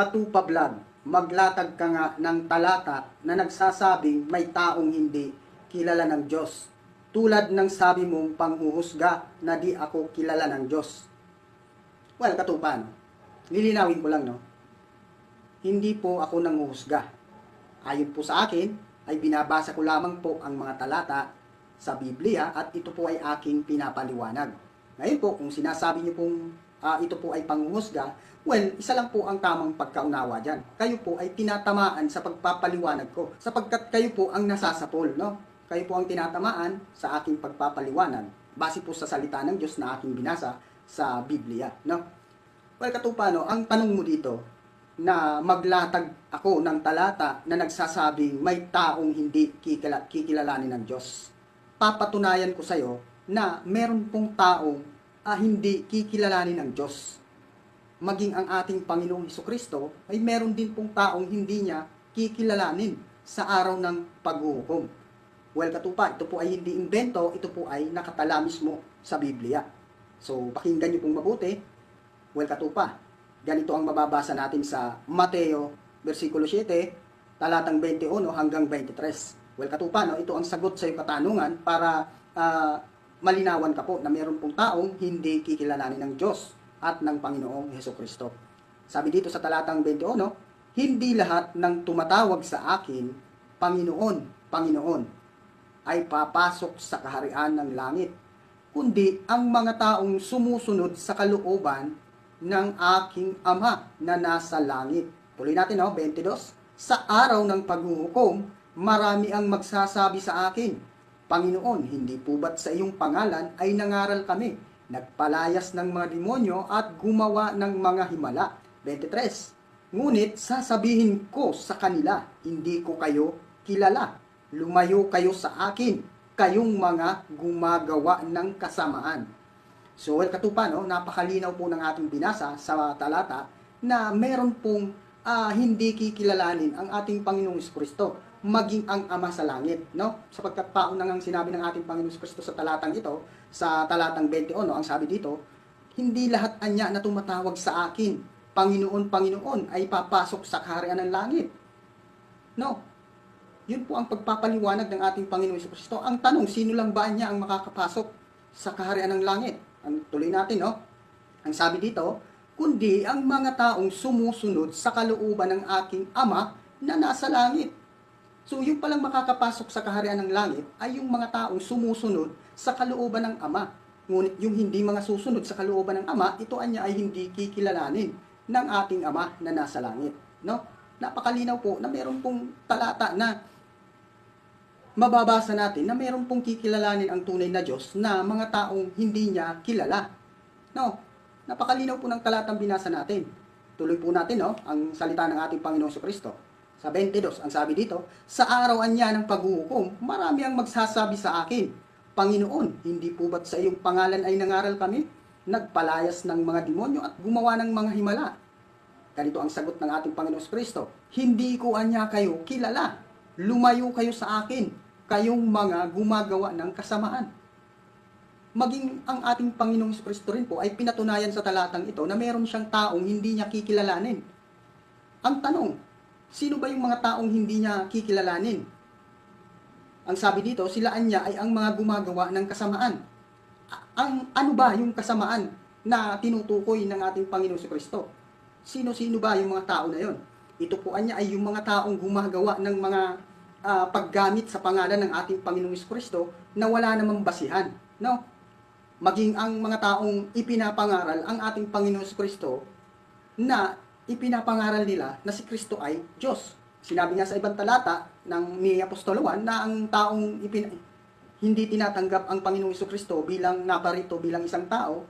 Katupa Vlog, maglatag ka nga ng talata na nagsasabing may taong hindi kilala ng Diyos. Tulad ng sabi mong panghuhusga na di ako kilala ng Diyos. Well, katupa, no? Ko lang, no? Hindi po ako nanguhusga. Ayon po sa akin, ay binabasa ko lamang po ang mga talata sa Biblia at ito po ay aking pinapaliwanag. Ngayon po, kung sinasabi niyo pong ah, ito po ay panghuhusga, well, isa lang po ang tamang pagkaunawa dyan. Kayo po ay tinatamaan sa pagpapaliwanag ko, sapagkat kayo po ang nasasapol, no? Kayo po ang tinatamaan sa aking pagpapaliwanag, base po sa salita ng Diyos na aking binasa sa Biblia, no? Well, katupano, ang tanong mo dito, na maglatag ako ng talata na nagsasabing may taong hindi kikila, kikilalanin ng Diyos. Papatunayan ko sa iyo na meron pong taong ah, hindi kikilalanin ng Diyos. Maging ang ating Panginoong Heso Kristo ay meron din pong taong hindi niya kikilalanin sa araw ng paghuhukom. Well, katupa, ito po ay hindi invento, ito po ay nakatala mismo sa Biblia. So, pakinggan niyo pong mabuti. Well, katupa, ganito ang mababasa natin sa Mateo, versikulo 7, talatang 21 hanggang 23. Well, katupa, no, ito ang sagot sa iyong katanungan para ah, malinawan ka po na meron pong taong hindi kikilalanin ng Diyos at ng Panginoong Heso Kristo. Sabi dito sa talatang 21, hindi lahat ng tumatawag sa akin, Panginoon, Panginoon, ay papasok sa kaharian ng langit, kundi ang mga taong sumusunod sa kalooban ng aking Ama na nasa langit. Tuloy natin, no? 22. Sa araw ng paghuhukom, marami ang magsasabi sa akin, Panginoon, hindi po ba't sa iyong pangalan ay nangaral kami, nagpalayas ng mga demonyo at gumawa ng mga himala. 23. Ngunit sasabihin ko sa kanila, hindi ko kayo kilala. Lumayo kayo sa akin, kayong mga gumagawa ng kasamaan. So, well, katupa, no? napakalinaw po ng ating binasa sa talata na meron pong ah, hindi kikilalanin ang ating Panginoong Kristo maging ang Ama sa langit, no? Sapagkat paon nang ang sinabi ng ating Panginoong Kristo sa talatang ito, sa talatang 21, no, ang sabi dito, hindi lahat anya na tumatawag sa akin, Panginoon, Panginoon, ay papasok sa kaharian ng langit. No? Yun po ang pagpapaliwanag ng ating Panginoong Kristo. Ang tanong, sino lang ba niya ang makakapasok sa kaharian ng langit? Ang tuloy natin, no? Ang sabi dito, kundi ang mga taong sumusunod sa kalooban ng aking Ama na nasa langit. So, yung palang makakapasok sa kaharian ng langit ay yung mga taong sumusunod sa kalooban ng Ama. Ngunit yung hindi mga susunod sa kalooban ng Ama, ito anya ay hindi kikilalanin ng ating Ama na nasa langit. No? Napakalinaw po na meron pong talata na mababasa natin na meron pong kikilalanin ang tunay na Diyos na mga taong hindi niya kilala. No? Napakalinaw po ng talatang binasa natin. Tuloy po natin no, ang salita ng ating Panginoong Kristo. Sa 22, ang sabi dito, Sa araw niya ng paghuhukom, marami ang magsasabi sa akin, Panginoon, hindi po ba't sa iyong pangalan ay nangaral kami? Nagpalayas ng mga demonyo at gumawa ng mga himala. Ganito ang sagot ng ating Panginoong Kristo, Hindi ko anya kayo kilala. Lumayo kayo sa akin, kayong mga gumagawa ng kasamaan. Maging ang ating Panginoong Kristo rin po ay pinatunayan sa talatang ito na meron siyang taong hindi niya kikilalanin. Ang tanong, sino ba yung mga taong hindi niya kikilalanin? Ang sabi dito, silaan niya ay ang mga gumagawa ng kasamaan. Ang ano ba yung kasamaan na tinutukoy ng ating Panginoong Kristo? Sino-sino ba yung mga tao na yon? Ito po anya ay yung mga taong gumagawa ng mga ah, paggamit sa pangalan ng ating Panginoong Kristo na wala namang basihan. No? Maging ang mga taong ipinapangaral ang ating Panginoong Kristo na ipinapangaral nila na si Kristo ay Diyos. Sinabi nga sa ibang talata ng ni Apostolo na ang taong ipin, hindi tinatanggap ang Panginoong Kristo bilang naparito bilang isang tao,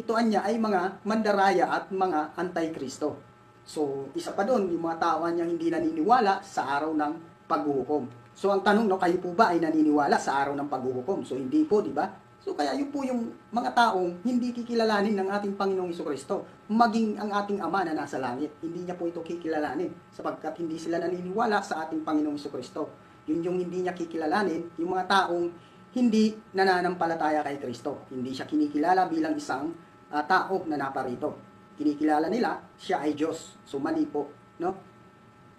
ito anya ay mga mandaraya at mga antikristo. So, isa pa doon, yung mga tao niya hindi naniniwala sa araw ng paghuhukom. So, ang tanong, no, kayo po ba ay naniniwala sa araw ng paghuhukom? So, hindi po, di ba? So, kaya yun po yung mga taong hindi kikilalanin ng ating Panginoong Kristo. Maging ang ating Ama na nasa langit. Hindi niya po ito kikilalanin sapagkat hindi sila naniniwala sa ating Panginoong Kristo. Yun yung hindi niya kikilalanin, yung mga taong hindi nananampalataya kay Kristo. Hindi siya kinikilala bilang isang ah, tao na naparito. kinikilala nila, siya ay Diyos. So mali po, no?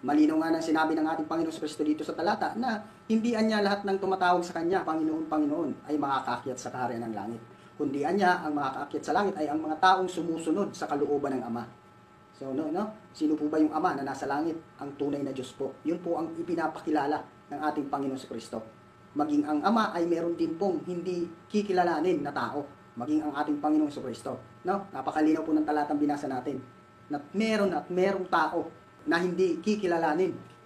Malinaw nga na sinabi ng ating Panginoon sa Kristo dito sa talata na hindi niya lahat ng tumatawag sa Kanya, Panginoon, Panginoon, ay makakakyat sa kaharian ng langit. Kundi niya, ang makakakyat sa langit ay ang mga taong sumusunod sa kalooban ng Ama. So, no, no? Sino po ba yung Ama na nasa langit? Ang tunay na Diyos po. Yun po ang ipinapakilala ng ating Panginoon sa Kristo. Maging ang Ama ay meron din pong hindi kikilalanin na tao. Maging ang ating Panginoon sa Kristo. No? Napakalinaw po ng talatang binasa natin. Na meron at merong tao na hindi kikilalanin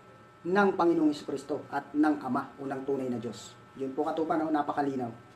ng Panginoong Kristo at ng Ama o tunay na Diyos. Yun po katupan, no? napakalinaw.